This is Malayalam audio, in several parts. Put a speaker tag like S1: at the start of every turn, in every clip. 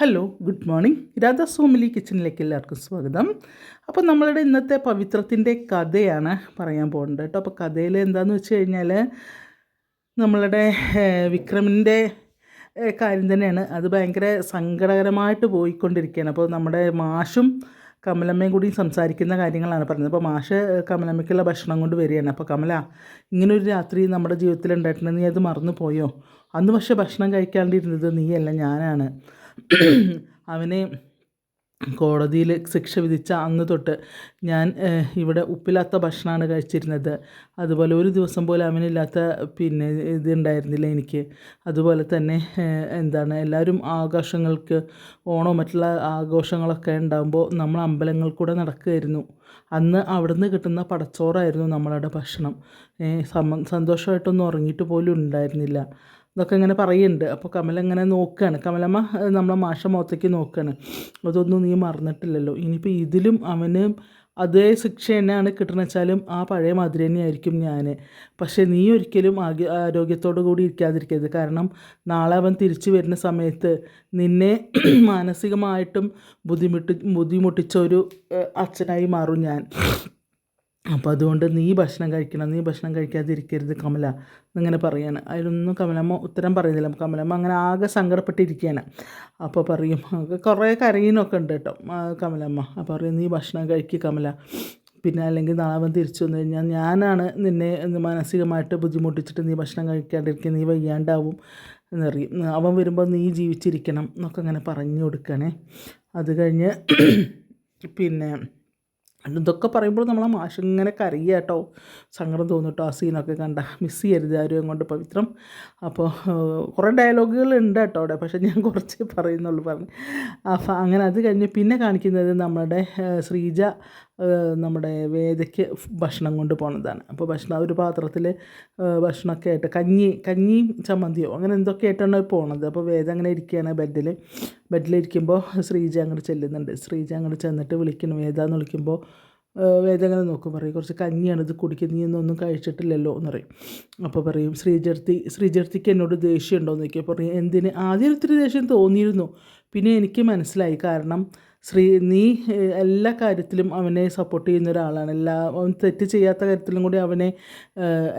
S1: ഹലോ ഗുഡ് മോർണിംഗ് രാധാ സോമിലി കിച്ചണിലേക്ക് എല്ലാവർക്കും സ്വാഗതം. അപ്പോൾ നമ്മളുടെ ഇന്നത്തെ പവിത്രത്തിന്റെ കഥയാണ് പറയാൻ പോകുന്നത് കേട്ടോ. അപ്പോൾ കഥയിൽ എന്താണെന്ന് വെച്ച് കഴിഞ്ഞാൽ നമ്മളുടെ വിക്രമിന്റെ കാര്യം തന്നെയാണ്. അത് ഭയങ്കര സങ്കടകരമായിട്ട് പോയിക്കൊണ്ടിരിക്കുകയാണ്. അപ്പോൾ നമ്മുടെ മാഷും കമലമ്മയും കൂടി സംസാരിക്കുന്ന കാര്യങ്ങളാണ് പറഞ്ഞത്. അപ്പോൾ മാഷ് കമലമ്മയ്ക്കുള്ള ഭക്ഷണം കൊണ്ട് വരികയാണ്. അപ്പോൾ കമല ഇങ്ങനെ ഒരു രാത്രി നമ്മുടെ ജീവിതത്തിൽ ഉണ്ടായിട്ടുണ്ട് നീ അത് മറന്നു പോയോ അന്ന് പക്ഷേ ഭക്ഷണം കഴിക്കാണ്ടിരുന്നത് നീയല്ല ഞാനാണ്. അവനെ കോടതിയിൽ ശിക്ഷ വിധിച്ച അന്ന് തൊട്ട് ഞാൻ ഇവിടെ ഉപ്പില്ലാത്ത ഭക്ഷണമാണ് കഴിച്ചിരുന്നത്. അതുപോലെ ഒരു ദിവസം പോലും അവനില്ലാത്ത പിന്നെ ഇതുണ്ടായിരുന്നില്ല എനിക്ക്. അതുപോലെ തന്നെ എന്താണ് എല്ലാവരും ആഘോഷങ്ങൾക്ക് ഓണോ മറ്റുള്ള ആഘോഷങ്ങളൊക്കെ ഉണ്ടാകുമ്പോൾ നമ്മൾ അമ്പലങ്ങളിൽ കൂടെ നടക്കുമായിരുന്നു അന്ന് അവിടുന്ന് കിട്ടുന്ന പടച്ചോറായിരുന്നു നമ്മളുടെ ഭക്ഷണം. സന്തോഷമായിട്ടൊന്നും ഉറങ്ങിയിട്ട് പോലും ഉണ്ടായിരുന്നില്ല. എന്നൊക്കെ ഇങ്ങനെ പറയുന്നുണ്ട്. അപ്പോൾ കമല ഇങ്ങനെ നോക്കുകയാണ് കമലമ്മ നമ്മളെ മാഷ മുഖത്തേക്ക് നോക്കുകയാണ് അതൊന്നും നീ മറന്നിട്ടില്ലല്ലോ. ഇനിയിപ്പോൾ ഇതിലും അവന് അതേ ശിക്ഷ തന്നെയാണ് കിട്ടണമെന്ന് വെച്ചാലും ആ പഴയ മാതിരി തന്നെയായിരിക്കും ഞാൻ പക്ഷേ നീ ഒരിക്കലും ആഗ്യ ആരോഗ്യത്തോടു കൂടി ഇരിക്കാതിരിക്കരുത്. കാരണം നാളെ അവൻ തിരിച്ചു വരുന്ന സമയത്ത് നിന്നെ മാനസികമായിട്ടും ബുദ്ധിമുട്ടി ബുദ്ധിമുട്ടിച്ച ഒരു അച്ഛനായി മാറും ഞാൻ. അപ്പോൾ അതുകൊണ്ട് നീ ഭക്ഷണം കഴിക്കണം നീ ഭക്ഷണം കഴിക്കാതിരിക്കരുത് കമല എന്നിങ്ങനെ പറയാണ്. അതിലൊന്നും കമലമ്മ ഉത്തരം പറയുന്നില്ല. കമലമ്മ അങ്ങനെ ആകെ സങ്കടപ്പെട്ടിരിക്കുകയാണ്. അപ്പോൾ പറയും കുറേ കരയിനൊക്കെ ഉണ്ട് കേട്ടോ കമലമ്മ. അപ്പോൾ പറയും നീ ഭക്ഷണം കഴിക്കുക കമല. പിന്നെ അല്ലെങ്കിൽ നാളെ തിരിച്ചു വന്നു കഴിഞ്ഞാൽ ഞാനാണ് നിന്നെ മാനസികമായിട്ട് ബുദ്ധിമുട്ടിച്ചിട്ട് നീ ഭക്ഷണം കഴിക്കാണ്ടിരിക്കുക നീ വയ്യാണ്ടാവും. എന്നറിയും അവൻ വരുമ്പോൾ നീ ജീവിച്ചിരിക്കണം എന്നൊക്കെ അങ്ങനെ പറഞ്ഞു കൊടുക്കണേ അത് കഴിഞ്ഞ് പിന്നെ ഇതൊക്കെ പറയുമ്പോൾ നമ്മളെ മാഷ് ഇങ്ങനെ കരയുക കേട്ടോ. സങ്കടം തോന്നും കേട്ടോ ആ സീനൊക്കെ കണ്ട. മിസ് ചെയ്യരുത് ആരും കൊണ്ട് പവിത്രം. അപ്പോൾ കുറേ ഡയലോഗുകൾ ഉണ്ട് കേട്ടോ അവിടെ പക്ഷേ ഞാൻ കുറച്ച് പറയുന്നുള്ളൂ പറഞ്ഞു. അപ്പം അങ്ങനെ അത് കഴിഞ്ഞ് പിന്നെ കാണിക്കുന്നത് നമ്മുടെ ശ്രീജ നമ്മുടെ വേദയ്ക്ക് ഭക്ഷണം കൊണ്ട് പോണതാണ്. അപ്പോൾ ഭക്ഷണം ഒരു പാത്രത്തിൽ ഭക്ഷണമൊക്കെ ആയിട്ട് കഞ്ഞി കഞ്ഞിയും ചമ്മന്തിയോ അങ്ങനെ എന്തൊക്കെ ആയിട്ടാണ് പോണത്? അപ്പോൾ വേദ അങ്ങനെ ഇരിക്കുകയാണ് ബെഡിൽ ബെഡിലിരിക്കുമ്പോൾ ശ്രീജ അങ്ങോട്ട് ചെല്ലുന്നുണ്ട്. ശ്രീജ അങ്ങോട്ട് ചെന്നിട്ട് വിളിക്കണം വേദ എന്ന് വിളിക്കുമ്പോൾ ഏഹ് വേദ അങ്ങനെ നോക്കും. പറയും കുറച്ച് കഞ്ഞിയാണ് ഇത് കുടിക്കുന്നത് നീ ഒന്നും കഴിച്ചിട്ടില്ലല്ലോ എന്ന് പറയും. അപ്പോൾ പറയും ശ്രീജർത്തി ശ്രീജർത്തിക്ക് എന്നോട് ദേഷ്യം ഉണ്ടോ എന്ന് ചോദിക്കും. പറയും എന്തിന്? ആദ്യം ഒത്തിരി ദേഷ്യം തോന്നിയിരുന്നു. പിന്നെ എനിക്ക് മനസ്സിലായി. കാരണം ശ്രീ നീ എല്ലാ കാര്യത്തിലും അവനെ സപ്പോർട്ട് ചെയ്യുന്ന ഒരാളാണ്. എല്ലാ അവൻ തെറ്റ് ചെയ്യാത്ത കാര്യത്തിലും കൂടി അവനെ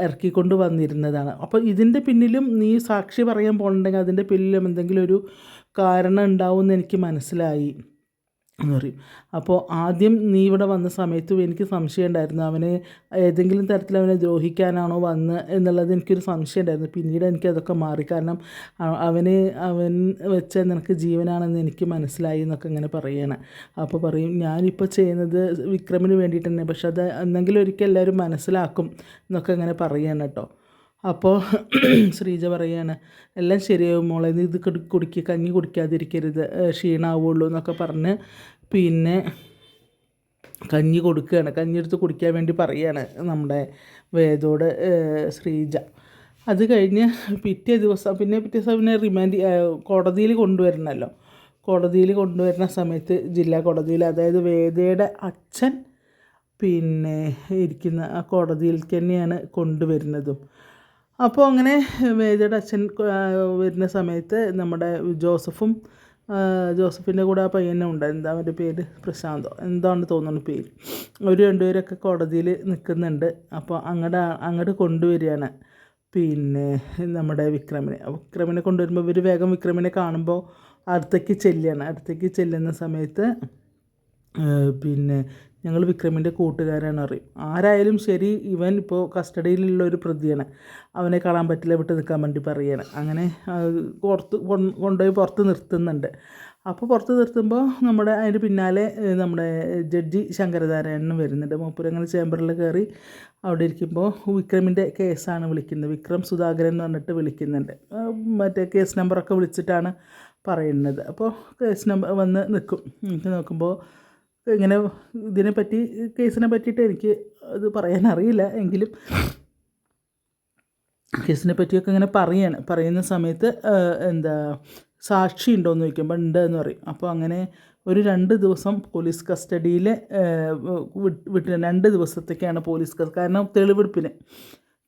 S1: ഇറക്കിക്കൊണ്ട് വന്നിരുന്നതാണ്. അപ്പോൾ ഇതിന്റെ പിന്നിലും നീ സാക്ഷി പറയാൻ പോകണമെങ്കിൽ അതിന്റെ പിന്നിലും എന്തെങ്കിലും ഒരു കാരണം ഉണ്ടാവും എന്ന് എനിക്ക് മനസ്സിലായി. എന്ന് പറയും. അപ്പോൾ ആദ്യം നീ ഇവിടെ വന്ന സമയത്തും എനിക്ക് സംശയം ഉണ്ടായിരുന്നു. അവനെ ഏതെങ്കിലും തരത്തിൽ അവനെ ദ്രോഹിക്കാനാണോ വന്ന് എന്നുള്ളത് എനിക്കൊരു സംശയം ഉണ്ടായിരുന്നു. പിന്നീട് എനിക്ക് അതൊക്കെ മാറി. കാരണം അവന് അവൻ വെച്ച നിനക്ക് ജീവനാണെന്ന് എനിക്ക് മനസ്സിലായി എന്നൊക്കെ ഇങ്ങനെ പറയുകയാണ് അപ്പോൾ പറയും ഞാനിപ്പോൾ ചെയ്യുന്നത് വിക്രമിന് വേണ്ടിയിട്ട് തന്നെ പക്ഷെ അത് എന്തെങ്കിലും ഒരിക്കൽ എല്ലാവരും മനസ്സിലാക്കും എന്നൊക്കെ ഇങ്ങനെ പറയുകയാണ് കേട്ടോ. അപ്പോൾ ശ്രീജ പറയാണ് എല്ലാം ശരിയാവും മോളെ നീ ഇത് കുടി കുടിക്കുക കഞ്ഞി കുടിക്കാതിരിക്കരുത് ക്ഷീണാവുള്ളൂ എന്നൊക്കെ പറഞ്ഞ് പിന്നെ കഞ്ഞി കൊടുക്കുകയാണ് കഞ്ഞി എടുത്ത് കുടിക്കാൻ വേണ്ടി പറയുകയാണ് നമ്മുടെ വേദോട് ശ്രീജ. അത് കഴിഞ്ഞ് പിറ്റേ ദിവസം പിന്നെ പിറ്റേ ദിവസം പിന്നെ റിമാൻഡ് കോടതിയിൽ കൊണ്ടുവരണമല്ലോ കോടതിയിൽ കൊണ്ടുവരുന്ന സമയത്ത് ജില്ലാ കോടതിയിൽ അതായത് വേദയുടെ അച്ഛൻ പിന്നെ ഇരിക്കുന്ന ആ കോടതിയിൽ തന്നെയാണ് കൊണ്ടുവരുന്നതും. അപ്പോൾ അങ്ങനെ മേജയുടെ അച്ഛൻ വരുന്ന സമയത്ത് നമ്മുടെ ജോസഫും ജോസഫിന്റെ കൂടെ ആ പയ്യനെ ഉണ്ട് എന്താ അവന്റെ പേര് പ്രശാന്തോ. എന്താണ് തോന്നുന്നു പേര്? അവർ രണ്ടുപേരൊക്കെ കോടതിയിൽ നിൽക്കുന്നുണ്ട്. അപ്പോൾ അങ്ങോട്ട് അങ്ങോട്ട് കൊണ്ടുവരികയാണ്. പിന്നെ നമ്മുടെ വിക്രമിനെ. വിക്രമിനെ കൊണ്ടുവരുമ്പോൾ ഇവർ വേഗം വിക്രമിനെ കാണുമ്പോൾ അടുത്തേക്ക് ചെല്ലുകയാണ്. അടുത്തേക്ക് ചെല്ലുന്ന സമയത്ത് പിന്നെ ഞങ്ങൾ വിക്രമിന്റെ കൂട്ടുകാരാണ് പറയും. ആരായാലും ശരി ഇവൻ ഇപ്പോൾ കസ്റ്റഡിയിലുള്ള ഒരു പ്രതിയാണ്. അവനെ കാണാൻ പറ്റില്ല വിട്ട് നിൽക്കാൻ വേണ്ടി പറയുകയാണ് അങ്ങനെ പുറത്ത് കൊണ്ടുപോയി പുറത്ത് നിർത്തുന്നുണ്ട്. അപ്പോൾ പുറത്ത് നിർത്തുമ്പോൾ നമ്മുടെ അതിന് പിന്നാലെ നമ്മുടെ ജഡ്ജി ശങ്കരനാരായണനും വരുന്നുണ്ട്. മൂപ്പുരങ്ങനെ ചേംബറിൽ കയറി അവിടെ ഇരിക്കുമ്പോൾ വിക്രമിന്റെ കേസാണ് വിളിക്കുന്നത്. വിക്രം സുധാകരൻ എന്ന് പറഞ്ഞിട്ട് വിളിക്കുന്നുണ്ട്. മറ്റേ കേസ് നമ്പറൊക്കെ വിളിച്ചിട്ടാണ് പറയുന്നത്. അപ്പോൾ കേസ് നമ്പർ വന്ന് നിൽക്കും. എനിക്ക് നോക്കുമ്പോൾ ഇങ്ങനെ ഇതിനെപ്പറ്റി കേസിനെ പറ്റിയിട്ട് എനിക്ക് അത് പറയാൻ അറിയില്ല. എങ്കിലും കേസിനെ പറ്റിയൊക്കെ ഇങ്ങനെ പറയാണ്. പറയുന്ന സമയത്ത് എന്താ സാക്ഷി ഉണ്ടോ എന്ന് ചോദിക്കുമ്പോൾ ഉണ്ട് എന്ന് പറയും. അപ്പോൾ അങ്ങനെ ഒരു രണ്ട് ദിവസം പോലീസ് കസ്റ്റഡിയിൽ വിട്ട് രണ്ട് ദിവസത്തേക്കാണ് പോലീസ് കാരണം തെളിവെടുപ്പിന്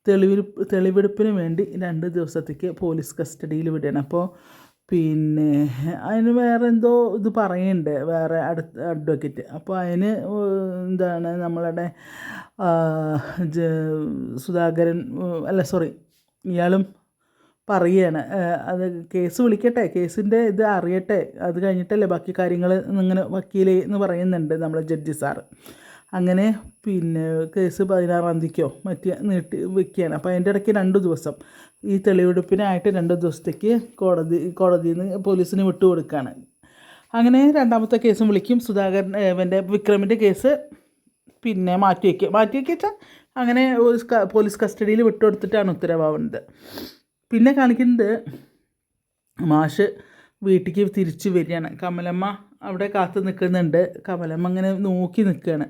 S1: തെളിവെടുപ്പ് തെളിവെടുപ്പിന് വേണ്ടി രണ്ട് ദിവസത്തേക്ക് പോലീസ് കസ്റ്റഡിയിൽ വിടുകയാണ്. അപ്പോൾ പിന്നെ അതിന് വേറെ എന്തോ ഇത് പറയുന്നുണ്ട് വേറെ അടുത്ത അഡ്വക്കറ്റ് അപ്പോൾ അതിന് എന്താണ് നമ്മളുടെ സുധാകരൻ അല്ല സോറി ഇയാളും പറയുകയാണ് അത് കേസ് വിളിക്കട്ടെ കേസിന്റെ ഇത് അറിയട്ടെ അത് കഴിഞ്ഞിട്ടല്ലേ ബാക്കി കാര്യങ്ങൾ ഇങ്ങനെ വക്കീൽ എന്ന് പറയുന്നുണ്ട് നമ്മളെ ജഡ്ജി സാറ്. അങ്ങനെ പിന്നെ കേസ് പതിനാറാം തീയതിക്കോ മറ്റേ നീട്ടി വെക്കുകയാണ് അപ്പോൾ അതിന്റെ ഇടയ്ക്ക് രണ്ട് ദിവസം ഈ തെളിവെടുപ്പിനായിട്ട് രണ്ട് ദിവസത്തേക്ക് കോടതി കോടതിയിൽ നിന്ന് പോലീസിന് വിട്ടുകൊടുക്കുകയാണ് അങ്ങനെ രണ്ടാമത്തെ കേസും വിളിക്കും. സുധാകരൻ ഇവന്റെ വിക്രമിന്റെ കേസ് പിന്നെ മാറ്റി വയ്ക്കുക മാറ്റി വയ്ക്കുക അങ്ങനെ പോലീസ് കസ്റ്റഡിയിൽ വിട്ടുകൊടുത്തിട്ടാണ് ഉത്തരവാവുന്നത്. പിന്നെ കാണിക്കുന്നത് മാഷ് വീട്ടിലേക്ക് തിരിച്ചു വരികയാണ്. കമലമ്മ അവിടെ കാത്തു നിൽക്കുന്നുണ്ട്. കമലമ്മ അങ്ങനെ നോക്കി നിൽക്കുകയാണ്.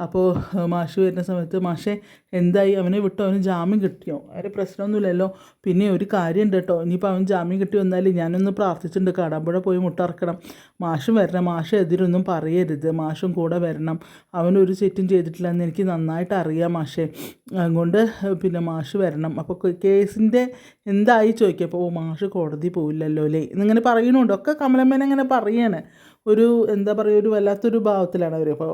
S1: അപ്പോൾ മാഷ് വരുന്ന സമയത്ത് മാഷെ എന്തായി? അവനെ വിട്ടോ അവന് ജാമ്യം കിട്ടിയോ? അവരെ പ്രശ്നമൊന്നുമില്ലല്ലോ. പിന്നെ ഒരു കാര്യമുണ്ട് കേട്ടോ. ഇനിയിപ്പോൾ അവൻ ജാമ്യം കിട്ടി വന്നാൽ ഞാനൊന്ന് പ്രാർത്ഥിച്ചിട്ടുണ്ട്. കടമ്പുഴ പോയി മുട്ടറക്കണം. മാഷും വരണം. മാഷ് എതിരൊന്നും പറയരുത്. മാഷും കൂടെ വരണം. അവനൊരു തെറ്റും ചെയ്തിട്ടില്ല എന്ന് എനിക്ക് നന്നായിട്ട് അറിയാം മാഷെ. അതുകൊണ്ട് പിന്നെ മാഷ് വരണം. അപ്പോൾ കേസിന്റെ എന്തായി ചോദിക്കുക അപ്പോൾ മാഷ് കോടതി പോവില്ലല്ലോ അല്ലേ? എന്നിങ്ങനെ പറയുന്നുണ്ട് ഒക്കെ കമലമ്മേനെ അങ്ങനെ പറയാണ്. ഒരു എന്താ പറയുക ഒരു വല്ലാത്തൊരു ഭാവത്തിലാണ് അവർ അപ്പോൾ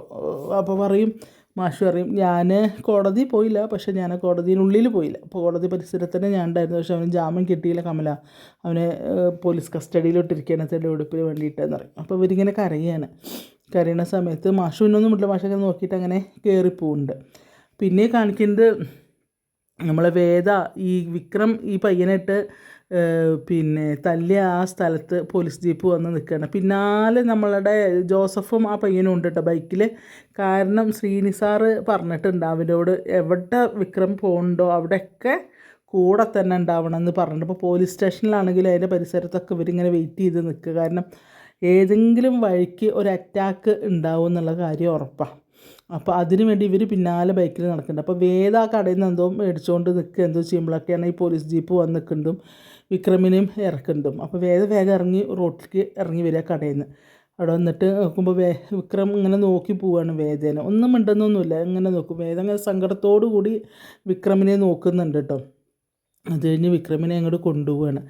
S1: അപ്പോൾ പറയും മാഷ് പറയും ഞാൻ കോടതി പോയില്ല പക്ഷേ ഞാൻ കോടതിയിനുള്ളിൽ പോയില്ല. അപ്പോൾ കോടതി പരിസരത്ത് തന്നെ ഞാൻ ഉണ്ടായിരുന്നു. പക്ഷേ അവന് ജാമ്യം കിട്ടിയില്ല കമല. അവനെ പോലീസ് കസ്റ്റഡിയിലോട്ടിരിക്കുകയാണ് തെളിവെടുപ്പിന് വേണ്ടിയിട്ടെന്ന് പറയും. അപ്പോൾ ഇവരിങ്ങനെ കരയാണ്. കരയണ സമയത്ത് മാഷു പിന്നൊന്നും ഇല്ല മാഷൊക്കെ നോക്കിയിട്ട് അങ്ങനെ കയറിപ്പോകുന്നുണ്ട് പിന്നെ കാണിക്കുന്നത് നമ്മളെ വേദ ഈ വിക്രം ഈ പയ്യനായിട്ട് പിന്നെ തല്ലിയ ആ സ്ഥലത്ത് പോലീസ് ജീപ്പ് വന്ന് നിൽക്കുകയാണ്. പിന്നാലെ നമ്മളുടെ ജോസഫും ആ പയ്യനും ഉണ്ട് കേട്ടോ ബൈക്കിൽ. കാരണം ശ്രീനിസാറ് പറഞ്ഞിട്ടുണ്ട് അവരോട് എവിടെ വിക്രം പോകുന്നുണ്ടോ അവിടെയൊക്കെ കൂടെ തന്നെ ഉണ്ടാവണം എന്ന് പറഞ്ഞിട്ട് ഇപ്പോൾ പോലീസ് സ്റ്റേഷനിലാണെങ്കിലും അതിന്റെ പരിസരത്തൊക്കെ ഇവരിങ്ങനെ വെയിറ്റ് ചെയ്ത് നിൽക്കുക. കാരണം ഏതെങ്കിലും വഴിക്ക് ഒരു അറ്റാക്ക് ഉണ്ടാവും എന്നുള്ള കാര്യം ഉറപ്പാണ് അപ്പോൾ അതിനു വേണ്ടി ഇവർ പിന്നാലെ ബൈക്കിൽ നടക്കുന്നുണ്ട്. അപ്പോൾ വേദ കടയിൽ നിന്ന് എന്തോ മേടിച്ചുകൊണ്ട് നിൽക്കുക എന്തോ ചെയ്യുമ്പോഴൊക്കെയാണ് ഈ പോലീസ് ജീപ്പ് വന്ന് നിൽക്കുന്നതും. വിക്രമിനെയും ഇറക്കുന്നുണ്ടും. അപ്പോൾ വേഗം വേഗം ഇറങ്ങി റോട്ടിലേക്ക് ഇറങ്ങി വരിക കടയിൽ നിന്ന് അവിടെ വന്നിട്ട് നോക്കുമ്പോൾ വേ വിക്രം ഇങ്ങനെ നോക്കി പോവാണ് വേദേനെ. ഒന്നും മിണ്ടുന്നൊന്നുമില്ല. ഇങ്ങനെ നോക്കും. വേദന അങ്ങനെ സങ്കടത്തോടു കൂടി വിക്രമിനെ നോക്കുന്നുണ്ട് കേട്ടോ. അത് കഴിഞ്ഞ് വിക്രമിനെ അങ്ങോട്ട് കൊണ്ടുപോവാണ്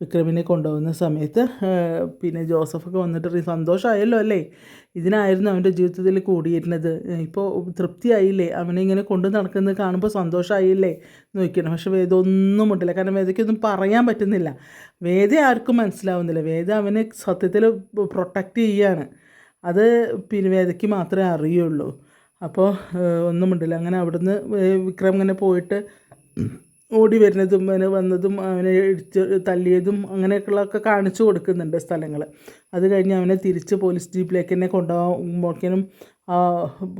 S1: വിക്രമിനെ കൊണ്ടുപോകുന്ന സമയത്ത് പിന്നെ ജോസഫൊക്കെ വന്നിട്ട് സന്തോഷമായല്ലോ അല്ലേ? ഇതിനായിരുന്നു അവന്റെ ജീവിതത്തിൽ കൂടിയിരുന്നത്. ഇപ്പോൾ തൃപ്തിയായില്ലേ? അവനെ ഇങ്ങനെ കൊണ്ടു നടക്കുന്നത് കാണുമ്പോൾ സന്തോഷമായില്ലേ നോക്കിയാണ് പക്ഷേ വേദ ഒന്നും മുട്ടില്ല കാരണം വേദയ്ക്കൊന്നും പറയാൻ പറ്റുന്നില്ല. വേദ ആർക്കും മനസ്സിലാവുന്നില്ല. വേദ അവനെ സത്യത്തിൽ പ്രൊട്ടക്റ്റ് ചെയ്യാണ്. അത് പിന്നെ വേദയ്ക്ക് മാത്രമേ അറിയുള്ളൂ. അപ്പോൾ ഒന്നുമുണ്ടല്ലോ ഒന്നും ഉണ്ടല്ലോ. അങ്ങനെ അവിടുന്ന് വിക്രം ഇങ്ങനെ പോയിട്ട് ഓടി വരുന്നതും അവന് വന്നതും അവനെ ഇടിച്ച് തല്ലിയതും അങ്ങനെയൊക്കെയുള്ളതൊക്കെ കാണിച്ചു കൊടുക്കുന്നുണ്ട് സ്ഥലങ്ങൾ. അത് കഴിഞ്ഞ് അവനെ തിരിച്ച് പോലീസ് ജീപ്പിലേക്ക് തന്നെ കൊണ്ടുപോകുമ്പോഴേക്കും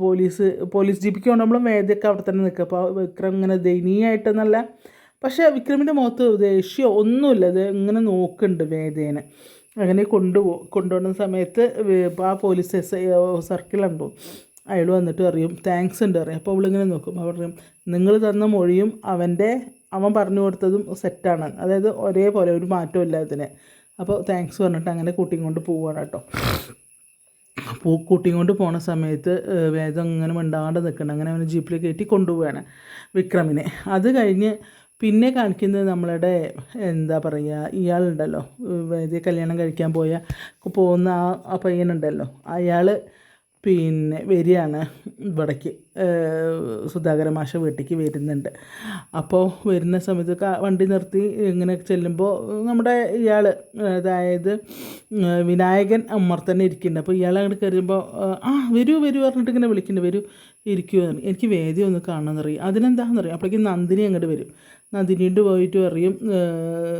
S1: പോലീസ് പോലീസ് ജീപ്പിക്ക് കൊണ്ടുപോകുമ്പോൾ വേദയൊക്കെ അവിടെ തന്നെ നിൽക്കുക അപ്പോൾ വിക്രം ഇങ്ങനെ ദയനീയമായിട്ടെന്നല്ല പക്ഷേ വിക്രമിന്റെ മുഖത്ത് ദേഷ്യമോ ഒന്നുമില്ല. അത് ഇങ്ങനെ നോക്കുന്നുണ്ട് വേദേനെ. അങ്ങനെ കൊണ്ടുപോകും കൊണ്ടുപോകുന്ന സമയത്ത് ആ പോലീസ് എസ് സർക്കിളുണ്ടോ അയാൾ വന്നിട്ട് പറയും താങ്ക്സ് ഉണ്ട് പറയും. അപ്പോൾ അവളിങ്ങനെ നോക്കും. അവർ പറയും നിങ്ങൾ തന്ന മൊഴിയും അവന്റെ അവൻ പറഞ്ഞു കൊടുത്തതും സെറ്റാണ് അതായത് ഒരേപോലെ ഒരു മാറ്റവും ഇല്ല ഇതിന് അപ്പോൾ താങ്ക്സ് പറഞ്ഞിട്ട് അങ്ങനെ കൂട്ടിയും കൊണ്ട് പോവുകയാണ് കേട്ടോ. പൂ കൂട്ടിയും കൊണ്ട് പോണ സമയത്ത് വേദം ഇങ്ങനെ മിണ്ടാണ്ട് നിൽക്കണം അങ്ങനെ അവന് ജീപ്പിൽ കയറ്റി കൊണ്ടുപോവുകയാണ് വിക്രമിനെ. അത് കഴിഞ്ഞ് പിന്നെ കാണിക്കുന്നത് നമ്മളുടെ എന്താ പറയുക ഇയാളുണ്ടല്ലോ. വേദിയെ കല്യാണം കഴിക്കാൻ പോയ പോകുന്ന ആ പയ്യനുണ്ടല്ലോ. അയാൾ പിന്നെ വരികയാണ് ഇവിടേക്ക്. സുധാകര മാഷ വീട്ടിലേക്ക് വരുന്നുണ്ട്. അപ്പോൾ വരുന്ന സമയത്ത് വണ്ടി നിർത്തി ഇങ്ങനെ ചെല്ലുമ്പോൾ നമ്മുടെ ഇയാൾ അതായത് വിനായകൻ അമ്മർത്തന്നെ ഇരിക്കുന്നുണ്ട്. അപ്പോൾ ഇയാൾ അങ്ങോട്ട് കയറുമ്പോൾ ആ വരൂ വരൂ പറഞ്ഞിട്ട് ഇങ്ങനെ വിളിക്കുന്നുണ്ട്. വരൂ ഇരിക്കുമോ എനിക്ക് വേദി ഒന്ന് കാണണമെന്നറിയും അറിയും അതിനെന്താണെന്ന് അറിയാം അപ്പോഴേക്കും നന്ദിനി അങ്ങോട്ട് വരും. നന്ദിനിയോട് പോയിട്ട് പറയും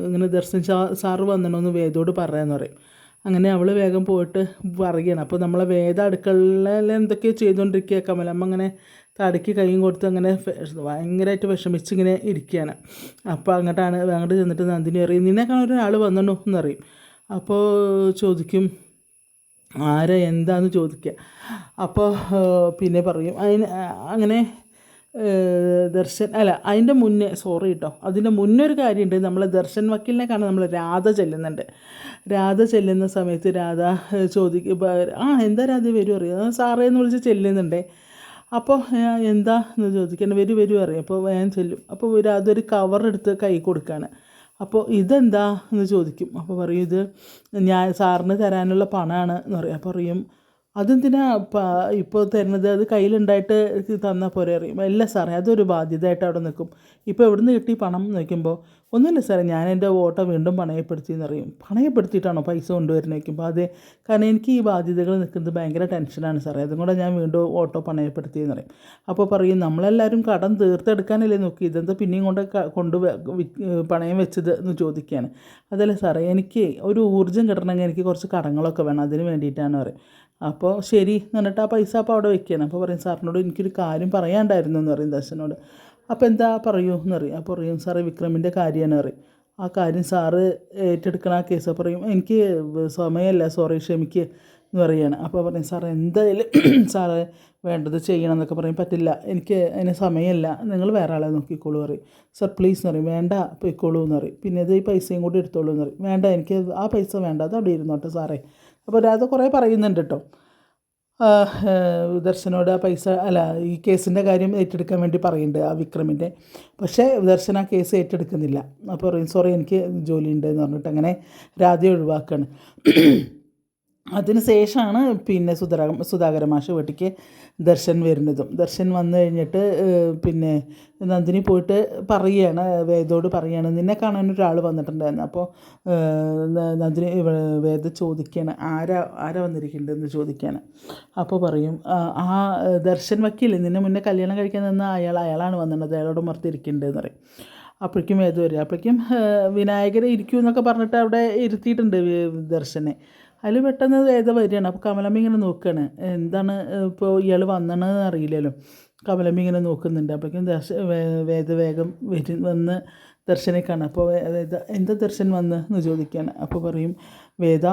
S1: ഇങ്ങനെ ദർശൻ സാറ് എന്ന് വേദോട് പറയാമെന്ന് പറയും. അങ്ങനെ അവൾ വേഗം പോയിട്ട് പറയുകയാണ്. അപ്പോൾ നമ്മളെ വേദ അടുക്കളയിൽ എന്തൊക്കെയോ ചെയ്തുകൊണ്ടിരിക്കുക കമലമ്മ അങ്ങനെ തടക്കി കൈയും കൊടുത്ത് അങ്ങനെ ഭയങ്കരമായിട്ട് വിഷമിച്ച് ഇങ്ങനെ ഇരിക്കുകയാണ്. അപ്പോൾ അങ്ങോട്ടാണ് അങ്ങോട്ട് ചെന്നിട്ട് നന്ദിനി പറയും നിന്നെ കാണാൻ ഒരാൾ വന്നു എന്നറിയും അപ്പോൾ ചോദിക്കും ആരാ? എന്താന്ന് ചോദിക്കുക? അപ്പോൾ പിന്നെ പറയും അതിന് അങ്ങനെ ദർശൻ അല്ല അതിന്റെ മുന്നേ സോറി കേട്ടോ അതിന്റെ മുന്നേ ഒരു കാര്യമുണ്ട്. നമ്മൾ ദർശൻ വക്കീലിനെ കാണാൻ നമ്മൾ രാധ ചെല്ലുന്നുണ്ട്. രാധ ചെല്ലുന്ന സമയത്ത് രാധ ചോദിക്കും ആ എന്താ രാധ വരും അറിയാം? "ആ, സാറേ എന്ന് വിളിച്ച് ചെല്ലുന്നുണ്ടേ. അപ്പോൾ എന്താ എന്ന് ചോദിക്കണം വരൂ വരൂ അറിയാം? അപ്പോൾ ഞാൻ ചെല്ലും. അപ്പോൾ രാധ ഒരു കവർ എടുത്ത് കൈ കൊടുക്കുകയാണ് അപ്പോൾ ഇതെന്താ എന്ന് ചോദിക്കും. അപ്പോൾ പറയും ഇത് ഞാൻ സാറിന് തരാനുള്ള പണമാണ് എന്ന് പറയും. അപ്പോൾ പറയും അതെന്തിനാ ഇപ്പോൾ തരുന്നത്? അത് കയ്യിലുണ്ടായിട്ട് തന്നാൽ പോരെ അറിയും. അല്ല സാറേ അതൊരു ബാധ്യതയായിട്ട് അവിടെ നിൽക്കും. ഇപ്പോൾ എവിടെ നിന്ന് കിട്ടി പണം നോക്കുമ്പോൾ ഒന്നുമില്ല സാറേ ഞാൻ എന്റെ ഓട്ടോ വീണ്ടും പണയപ്പെടുത്തി എന്നറിയും പണയപ്പെടുത്തിയിട്ടാണോ പൈസ കൊണ്ടുവരുന്നത് നോക്കുമ്പോൾ അതെ. കാരണം എനിക്ക് ഈ ബാധ്യതകൾ നിൽക്കുന്നത് ഭയങ്കര ടെൻഷനാണ് സാറേ. അതും കൂടെ ഞാൻ വീണ്ടും ഓട്ടോ പണയപ്പെടുത്തി എന്നറിയും അപ്പോൾ പറയും നമ്മളെല്ലാവരും കടം തീർത്തെടുക്കാനല്ലേ നോക്കി? ഇതെന്താ പിന്നെയും കൊണ്ട് കൊണ്ട് പണയം വെച്ചത്? എന്ന് ചോദിക്കുകയാണ്. അതല്ല സാറേ എനിക്ക് ഒരു ഊർജം കിട്ടണമെങ്കിൽ എനിക്ക് കുറച്ച് കടങ്ങളൊക്കെ വേണം. അതിന് വേണ്ടിയിട്ടാണ് പറയും അപ്പോൾ ശരി എന്നിട്ട് ആ പൈസ അപ്പോൾ അവിടെ വെക്കുകയാണ്. അപ്പോൾ പറയും സാറിനോട് എനിക്കൊരു കാര്യം പറയാണ്ടായിരുന്നു എന്ന് പറയും ദർശനോട്. അപ്പോൾ എന്താ പറയൂ എന്ന് പറയും. അപ്പോൾ പറയും സാറേ വിക്രമിന്റെ കാര്യമാണ് പറയും. ആ കാര്യം സാറ് ഏറ്റെടുക്കണ ആ കേസ്. പറയും എനിക്ക് സമയമല്ല സോറി ക്ഷമിക്ക് എന്ന് പറയുകയാണ് അപ്പോൾ പറയും സാർ എന്തായാലും സാറ് വേണ്ടത് ചെയ്യണം എന്നൊക്കെ പറയും. പറ്റില്ല എനിക്ക് അതിന് സമയമല്ല നിങ്ങൾ വേറെ ആളെ നോക്കിക്കോളൂ പറയും. സാർ പ്ലീസ് എന്ന് പറയും. വേണ്ട പോയിക്കോളൂ എന്ന് പറയും. പിന്നെ ഇത് ഈ പൈസയും കൂടി എടുത്തോളൂ എന്ന് പറയും. വേണ്ട എനിക്ക് ആ പൈസ വേണ്ട അത് അവിടെ ഇരുന്നോട്ടെ സാറേ അപ്പോൾ അത് കുറേ പറയുന്നുണ്ട് കേട്ടോ ദർശനോട് ആ പൈസ അല്ല ഈ കേസിന്റെ കാര്യം ഏറ്റെടുക്കാൻ വേണ്ടി പറയുന്നുണ്ട് ആ വിക്രമിന്റെ. പക്ഷേ ദർശൻ ആ കേസ് ഏറ്റെടുക്കുന്നില്ല. അപ്പോൾ പറയും സോറി എനിക്ക് ജോലിയുണ്ട് എന്ന് പറഞ്ഞിട്ട് അങ്ങനെ രാധയെ ഒഴിവാക്കുകയാണ് അതിന് ശേഷമാണ് പിന്നെ സുധാ സുധാകര മാഷ് വീട്ടിലേക്ക് ദർശൻ വരുന്നതും. ദർശൻ വന്നു കഴിഞ്ഞിട്ട് പിന്നെ നന്ദിനി പോയിട്ട് പറയുകയാണ് വേദോട് പറയുകയാണ് നിന്നെ കാണാൻ ഒരാൾ വന്നിട്ടുണ്ടായിരുന്നു. അപ്പോൾ നന്ദിനി വേദ ചോദിക്കുകയാണ് ആരാ ആരാ വന്നിരിക്കേണ്ടതെന്ന് ചോദിക്കുകയാണ് അപ്പോൾ പറയും "ആ, ദർശൻ വക്കീൽ നിന്നെ മുന്നേ കല്യാണം കഴിക്കാൻ നിന്ന് അയാൾ അയാളാണ് വന്നിട്ടുള്ളത് അയാളോട് മറുത്തിരിക്കേണ്ടതെന്ന് പറയും. അപ്പോഴേക്കും വേദ വരിക അപ്പോഴേക്കും വിനായകരെ ഇരിക്കൂ എന്നൊക്കെ പറഞ്ഞിട്ട് അവിടെ ഇരുത്തിയിട്ടുണ്ട് ദർശനെ. അതിൽ പെട്ടെന്ന് വേദ വരികയാണ്. അപ്പോൾ കമലമ്മ ഇങ്ങനെ നോക്കുകയാണ് എന്താണ് ഇപ്പോൾ ഇയാൾ വന്നതെന്ന് അറിയില്ലല്ലോ. കമലമ്മ ഇങ്ങനെ നോക്കുന്നുണ്ട്. അപ്പോഴേക്കും ദർശ വേദ വേഗം വരി വന്ന് ദർശനെ കാണാം. അപ്പോൾ എന്താ ദർശൻ വന്ന് എന്ന് ചോദിക്കുകയാണ്. അപ്പോൾ പറയും വേദ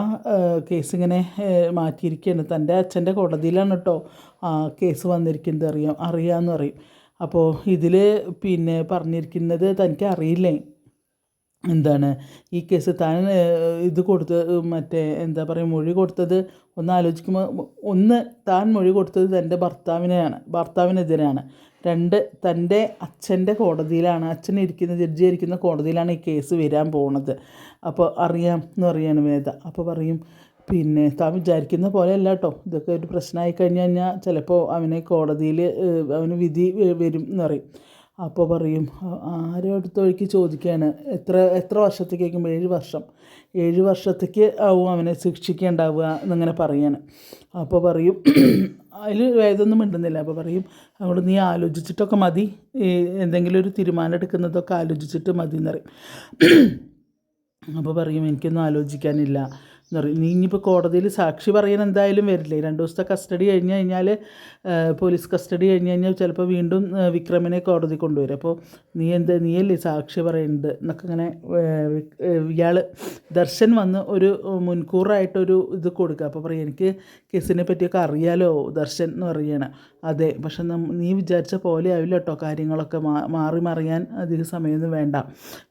S1: കേസ് ഇങ്ങനെ മാറ്റിയിരിക്കുകയാണ്. തന്റെ അച്ഛന്റെ കോടതിയിലാണ് കേട്ടോ ആ കേസ് വന്നിരിക്കുന്നത് അറിയാം അറിയാമെന്ന് പറയും. അപ്പോൾ ഇതിൽ പിന്നെ പറഞ്ഞിരിക്കുന്നത് തനിക്ക് അറിയില്ലേ? എന്താണ് ഈ കേസ് താൻ ഇത് കൊടുത്ത് മറ്റേ എന്താ പറയുക മൊഴി കൊടുത്തത് ഒന്ന് ആലോചിക്കുമ്പോൾ ഒന്ന് താൻ മൊഴി കൊടുത്തത് തന്റെ ഭർത്താവിനെയാണ് ഭർത്താവിനെതിരെയാണ്. രണ്ട് തന്റെ അച്ഛന്റെ കോടതിയിലാണ് അച്ഛൻ ഇരിക്കുന്ന ജഡ്ജി ഇരിക്കുന്ന കോടതിയിലാണ് ഈ കേസ് വരാൻ പോകുന്നത് അപ്പോൾ അറിയാം എന്ന് പറയാണ് വേദ. അപ്പോൾ പറയും പിന്നെ താൻ വിചാരിക്കുന്ന പോലെ അല്ല കേട്ടോ ഇതൊക്കെ ഒരു പ്രശ്നമായി കഴിഞ്ഞു കഴിഞ്ഞാൽ ചിലപ്പോൾ അവനെ കോടതിയിൽ അവന് വിധി വരും എന്ന് പറയും. അപ്പോൾ പറയും "ആ- ആരോ അടുത്ത വഴിക്ക് ചോദിക്കുകയാണ് എത്ര എത്ര വർഷത്തേക്ക്? ഏഴ് വർഷം. ഏഴ് വർഷത്തേക്ക് ആവും അവനെ ശിക്ഷിക്കേണ്ടാവുക എന്നിങ്ങനെ പറയാണ്. അപ്പോൾ പറയും അതിൽ വേദമൊന്നും മിണ്ടുന്നില്ല. അപ്പോൾ പറയും അതുകൊണ്ട് നീ ആലോചിച്ചിട്ടൊക്കെ മതി. എന്തെങ്കിലും ഒരു തീരുമാനം എടുക്കുന്നതൊക്കെ ആലോചിച്ചിട്ട് മതി എന്നറിയും അപ്പോൾ പറയും എനിക്കൊന്നും ആലോചിക്കാനില്ല. എന്ന് നീ ഇനിയിപ്പോൾ കോടതിയിൽ സാക്ഷി പറയാൻ എന്തായാലും വരില്ലേ. രണ്ട് ദിവസത്തെ കസ്റ്റഡി കഴിഞ്ഞ് കഴിഞ്ഞാൽ പോലീസ് കസ്റ്റഡി കഴിഞ്ഞ് കഴിഞ്ഞാൽ ചിലപ്പോൾ വീണ്ടും വിക്രമിനെ കോടതി കൊണ്ടുവരും. അപ്പോൾ നീ എന്ത് നീയല്ലേ സാക്ഷി പറയുന്നുണ്ട് എന്നൊക്കെ ഇങ്ങനെ ഇയാൾ ദർശൻ വന്ന് ഒരു മുൻകൂറായിട്ടൊരു ഇത് കൊടുക്കുക. അപ്പോൾ പറയും എനിക്ക് കേസിനെ പറ്റിയൊക്കെ അറിയാലോ ദർശൻ എന്ന് പറയണം. അതെ പക്ഷെ നീ വിചാരിച്ച പോലെ ആവില്ല കേട്ടോ കാര്യങ്ങളൊക്കെ മാറി മറിയാൻ അധിക സമയമൊന്നും വേണ്ട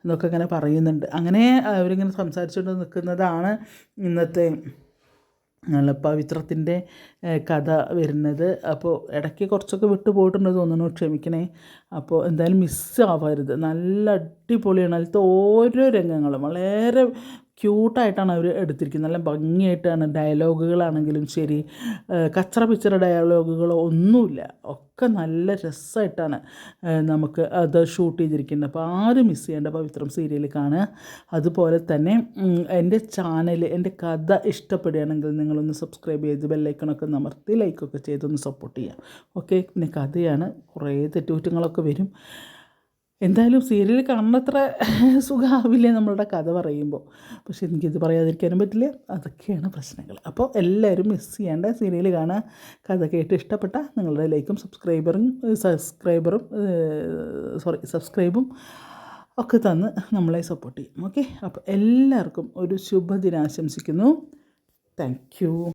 S1: എന്നൊക്കെ ഇങ്ങനെ പറയുന്നുണ്ട്. അങ്ങനെ അവരിങ്ങനെ സംസാരിച്ചുകൊണ്ട് നിൽക്കുന്നതാണ് ഇന്നത്തെ നല്ല പവിത്രത്തിന്റെ കഥ വരുന്നത്. അപ്പോൾ ഇടയ്ക്ക് കുറച്ചൊക്കെ വിട്ടു പോയിട്ടുണ്ട് തോന്നുന്നു ക്ഷമിക്കണേ. അപ്പോൾ എന്തായാലും മിസ്സാവരുത് നല്ല അടിപൊളിയാണ്. അതിലത്തെ ഓരോ രംഗങ്ങളും. വളരെ ക്യൂട്ടായിട്ടാണ് അവർ എടുത്തിരിക്കുന്നത്. നല്ല ഭംഗിയായിട്ടാണ് ഡയലോഗുകളാണെങ്കിലും ശരി കച്ചറ പിച്ചറ ഡയലോഗുകളോ ഒന്നുമില്ല. ഒക്കെ നല്ല രസമായിട്ടാണ് നമുക്ക് അത് ഷൂട്ട് ചെയ്തിരിക്കുന്നത്. അപ്പോൾ ആരും മിസ് ചെയ്യേണ്ട പവിത്രം സീരിയൽ കാണുക. അതുപോലെ തന്നെ എന്റെ ചാനൽ എന്റെ കഥ ഇഷ്ടപ്പെടുകയാണെങ്കിൽ നിങ്ങളൊന്ന് സബ്സ്ക്രൈബ് ചെയ്ത് ബെല്ലൈക്കണൊക്കെ നമർത്തി ലൈക്കൊക്കെ ചെയ്തൊന്ന് സപ്പോർട്ട് ചെയ്യാം ഓക്കെ പിന്നെ കഥയാണ് കുറേ തെറ്റുകുറ്റങ്ങളൊക്കെ വരും. എന്തായാലും സീരിയൽ കാണുന്നത്ര സുഖാവില്ല നമ്മളുടെ കഥ പറയുമ്പോൾ. പക്ഷെ എനിക്കിത് പറയാതിരിക്കാനും പറ്റില്ല. അതൊക്കെയാണ് പ്രശ്നങ്ങൾ. അപ്പോൾ എല്ലാവരും മിസ് ചെയ്യേണ്ട സീരിയൽ കാണുക. കഥ കേട്ട് ഇഷ്ടപ്പെട്ട നിങ്ങളുടെ ലൈക്കും സബ്സ്ക്രൈബറും സബ്സ്ക്രൈബറും സോറി സബ്സ്ക്രൈബും ഒക്കെ തന്ന് നമ്മളെ സപ്പോർട്ട് ചെയ്യും. ഓക്കെ അപ്പോൾ എല്ലാവർക്കും ഒരു ശുഭദിനാശംസിക്കുന്നു. Thank you